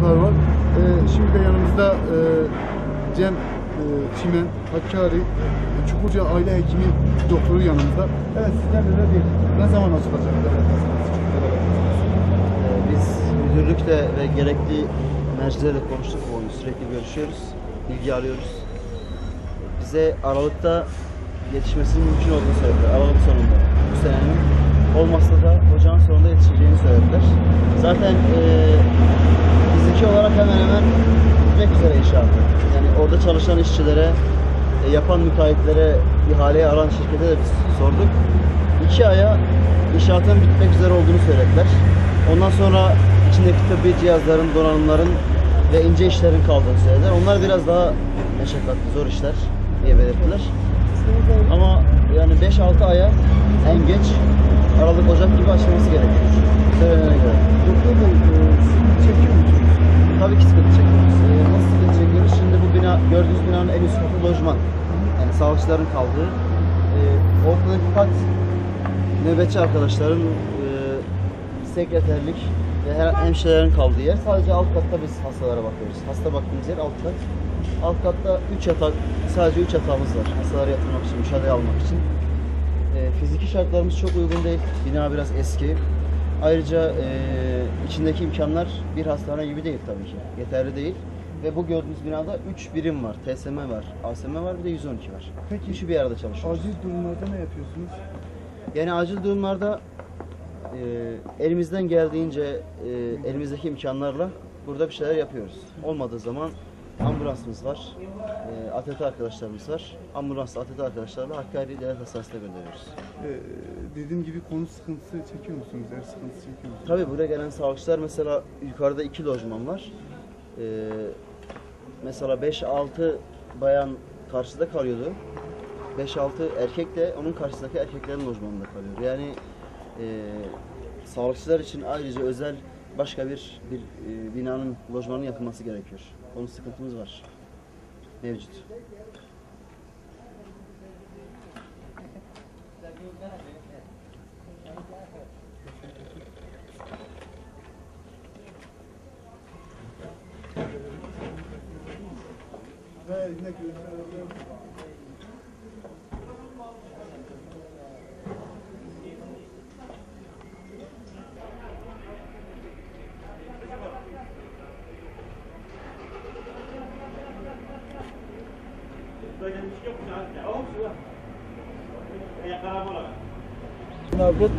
sıkıntılar var. E, şimdi de yanımızda e, Cem e, Çimen, Hakkari, e, Çukurca Aile Hekimi doktoru yanımızda. Evet sizler neler diyeceksiniz? Ne zaman açılacak? Ee, Biz müdürlükle ve gerekli mercilerle konuştuk bu konuyu. Sürekli görüşüyoruz, bilgi alıyoruz. Bize Aralık'ta yetişmesinin mümkün olduğunu söylediler. Aralık sonunda bu senenin. Olmazsa da ocağın sonunda yetişeceğini söylediler. Zaten eee fiziki olarak hemen hemen bitmek üzere inşaatı. Yani orada çalışan işçilere, e, yapan müteahhitlere, ihaleyi alan şirkete de biz sorduk. İki aya inşaatın bitmek üzere olduğunu söylediler. Ondan sonra içindeki tıbbi cihazların, donanımların ve ince işlerin kaldığını söylediler. Onlar biraz daha meşakkatli, zor işler diye belirttiler. Ama yani 5-6 aya en geç Aralık Ocak gibi açılması gerekiyor. Söylenene göre. Gördüğünüz binanın en üst katı lojman. Yani sağlıkçıların kaldığı. Ee, ortadaki kat nöbetçi arkadaşların e, sekreterlik ve her hemşirelerin kaldığı yer. Sadece alt katta biz hastalara bakıyoruz. Hasta baktığımız yer alt kat. Alt katta 3 yatak, sadece 3 yatağımız var. Hastaları yatırmak için, müşahede almak için. Ee, fiziki şartlarımız çok uygun değil. Bina biraz eski. Ayrıca e, içindeki imkanlar bir hastane gibi değil tabii ki. Yeterli değil. Ve bu gördüğünüz binada 3 birim var. TSM var, ASM var, bir de 112 var. Peki, Üçü bir arada çalışıyor. Acil durumlarda ne yapıyorsunuz? Yani acil durumlarda e, elimizden geldiğince e, elimizdeki imkanlarla burada bir şeyler yapıyoruz. Olmadığı zaman ambulansımız var, e, ATT arkadaşlarımız var. Ambulans ATT arkadaşlarla Hakkari Devlet Hastanesi'ne gönderiyoruz. E, dediğim gibi konu sıkıntısı çekiyor musunuz? Ev sıkıntısı çekiyor musunuz? Tabii buraya gelen sağlıkçılar mesela yukarıda iki lojman var. Ee, mesela 5-6 bayan karşıda kalıyordu. 5-6 erkek de onun karşısındaki erkeklerin lojmanında kalıyor. Yani e, sağlıkçılar için ayrıca özel başka bir bir e, binanın lojmanının yapılması gerekiyor. Onun sıkıntımız var. Mevcut. نابد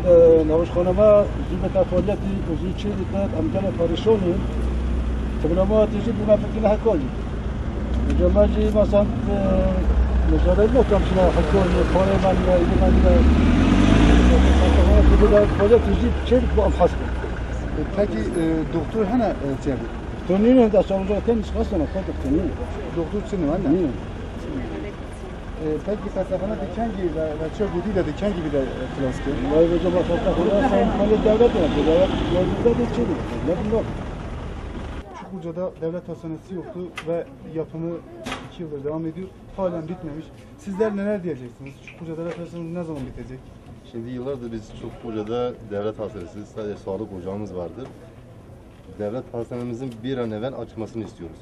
نوش خانما جيب تفعلتي وزيد شيء ثلاث أمثال فريشوني تبلما تجيب ما فكنا هكولي Hocamacı şey basan e, müsaade mi okamsına hakkı oynuyor, kore banyo, ili banyo. Bu da koca tüzü çelik bu afhas. E, peki e, doktor hana şey çelik? Doktor neyin da sonucu kendi çıkarsana, koy doktor neyin? Doktor çini var ne? Peki felsefana diken gibi ve çok dedi de diken gibi de filan sıkıyor. Vay hocam, felsefana sen devlet mi? Devlet, devlet de çelik. Ne bunlar? Çukurca'da devlet hastanesi yoktu ve yapımı 2 yıldır devam ediyor. Halen bitmemiş. Sizler neler diyeceksiniz? Çukurca devlet hastanesi ne zaman bitecek? Şimdi yıllardır biz Çubukluca'da devlet hastanesi, sadece sağlık ocağımız vardır. Devlet hastanemizin bir an evvel açılmasını istiyoruz.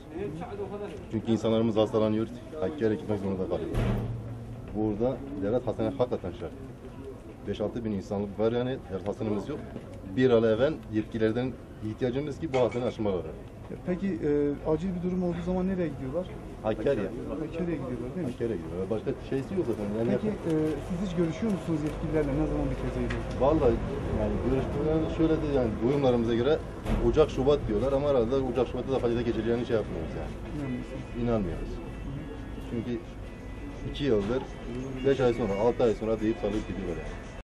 Çünkü insanlarımız hastalanıyor, Hakkari'ye gitmek zorunda kalıyor. Burada devlet hastanesi hakikaten şart. 5-6 bin insanlık var yani devlet hastanemiz yok. Bir an evvel yetkililerden ihtiyacımız ki açılmaları. E, Peki e, acil bir durum olduğu zaman nereye gidiyorlar? Hakkari'ye. Hakkari'ye gidiyorlar değil mi? Hakkari'ye gidiyor. Başka şeysi yok zaten. Yani Peki e, siz hiç görüşüyor musunuz yetkililerle ne zaman biteceğiyle? Vallahi yani görüştüğümden şöyle de yani duyumlarımıza göre Ocak Şubat diyorlar ama herhalde Ocak Şubat'ta da fayda geçeceğini şey yapmıyoruz yani. İnanmıyorsunuz. İnanmıyoruz. Çünkü iki yıldır, beş ay sonra, altı ay sonra deyip salıp gidiyorlar yani.